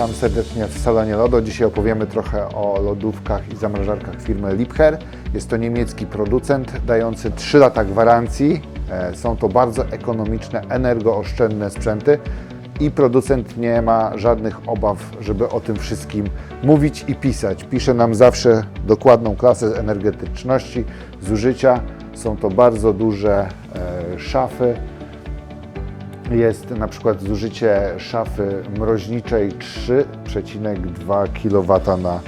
Witam serdecznie w salonie Lodo. Dzisiaj opowiemy trochę o lodówkach i zamrażarkach firmy Liebherr. Jest to niemiecki producent dający 3 lata gwarancji. E, Są to bardzo ekonomiczne, energooszczędne sprzęty i producent nie ma żadnych obaw, żeby o tym wszystkim mówić i pisać. Pisze nam zawsze dokładną klasę energetyczności, zużycia. Są to bardzo duże e, szafy, jest na przykład zużycie szafy mroźniczej 3,2 kW na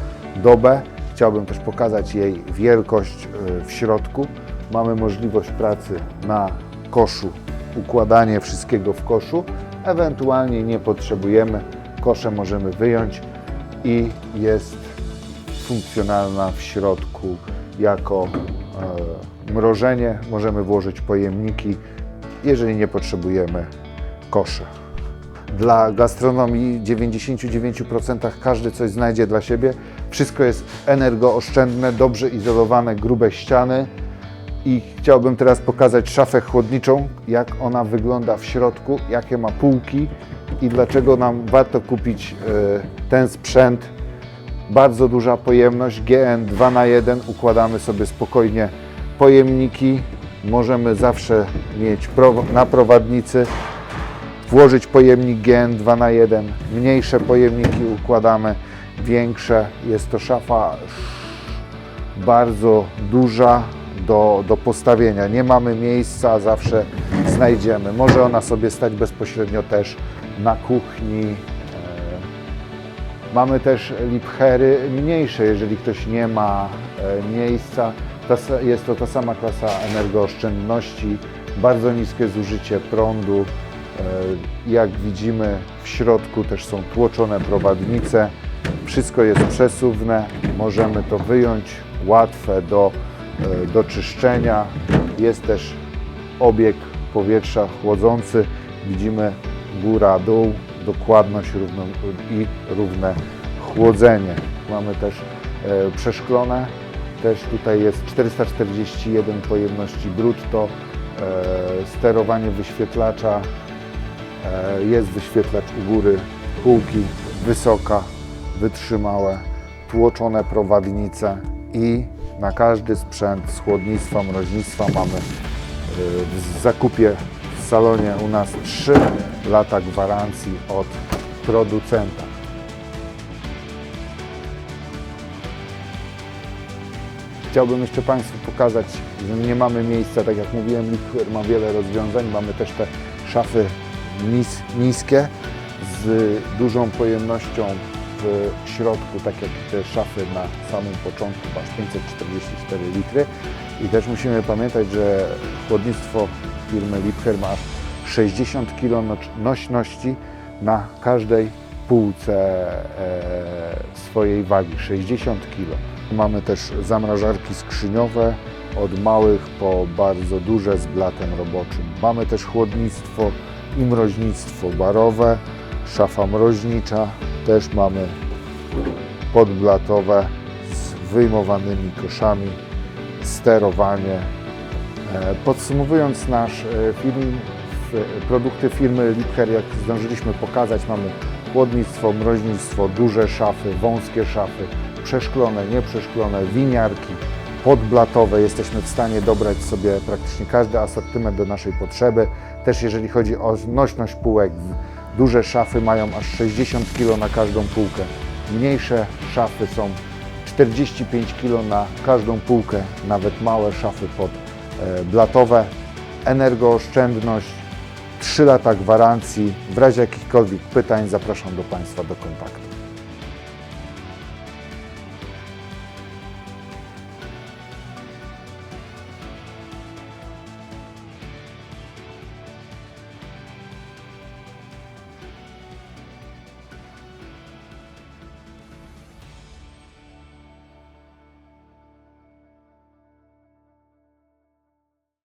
dobę. Chciałbym też pokazać jej wielkość y, w środku. Mamy możliwość pracy na koszu, układanie wszystkiego w koszu. Ewentualnie nie potrzebujemy, kosze możemy wyjąć i jest funkcjonalna w środku jako e, mrożenie. Możemy włożyć pojemniki, jeżeli nie potrzebujemy kosze. Dla gastronomii w 99% każdy coś znajdzie dla siebie. Wszystko jest energooszczędne, dobrze izolowane, grube ściany. I chciałbym teraz pokazać szafę chłodniczą, jak ona wygląda w środku, jakie ma półki i dlaczego nam warto kupić e, ten sprzęt. Bardzo duża pojemność, GN 2 na 1 układamy sobie spokojnie pojemniki. Możemy zawsze mieć na prowadnicy włożyć pojemnik GN 2 na 1 mniejsze pojemniki układamy, większe. Jest to szafa bardzo duża do, do postawienia. Nie mamy miejsca, zawsze znajdziemy. Może ona sobie stać bezpośrednio też na kuchni. E, Mamy też Liebherry mniejsze, jeżeli ktoś nie ma e, miejsca. Jest to ta sama klasa energooszczędności, bardzo niskie zużycie prądu. E, Jak widzimy w środku też są tłoczone prowadnice. Wszystko jest przesuwne, możemy to wyjąć, łatwe do, e, do czyszczenia. Jest też obieg powietrza chłodzący. Widzimy góra, dół, dokładność równo, i równe chłodzenie. Mamy też e, przeszklone. Też tutaj jest 441 pojemności brutto. E, sterowanie wyświetlacza. E, jest wyświetlacz u góry, półki wysoka, wytrzymałe, tłoczone prowadnice i na każdy sprzęt z chłodnictwa, mroźnictwa mamy w zakupie w salonie u nas 3 lata gwarancji od producenta. Chciałbym jeszcze Państwu pokazać, że nie mamy miejsca, tak jak mówiłem, Liebherr ma wiele rozwiązań. Mamy też te szafy nis, niskie z dużą pojemnością w środku, tak jak te szafy na samym początku, aż 544 litry. I też musimy pamiętać, że chłodnictwo firmy Liebherr ma aż 60 kg nośności na każdej półce e, swojej wagi, 60 kg. Mamy też zamrażarki skrzyniowe, od małych po bardzo duże z blatem roboczym. Mamy też chłodnictwo i mroźnictwo barowe, szafa mroźnicza, też mamy podblatowe z wyjmowanymi koszami, sterowanie. E, Podsumowując nasz e, film, produkty firmy Liebherr, jak zdążyliśmy pokazać, mamy chłodnictwo, mroźnictwo, duże szafy, wąskie szafy, przeszklone, nieprzeszklone, winiarki, podblatowe. Jesteśmy w stanie dobrać sobie praktycznie każdy asortyment do naszej potrzeby. Też jeżeli chodzi o nośność półek, duże szafy mają aż 60 kg na każdą półkę. Mniejsze szafy są 45 kg na każdą półkę, nawet małe szafy podblatowe. Energooszczędność, 3 lata gwarancji. W razie jakichkolwiek pytań zapraszam do Państwa do kontaktu.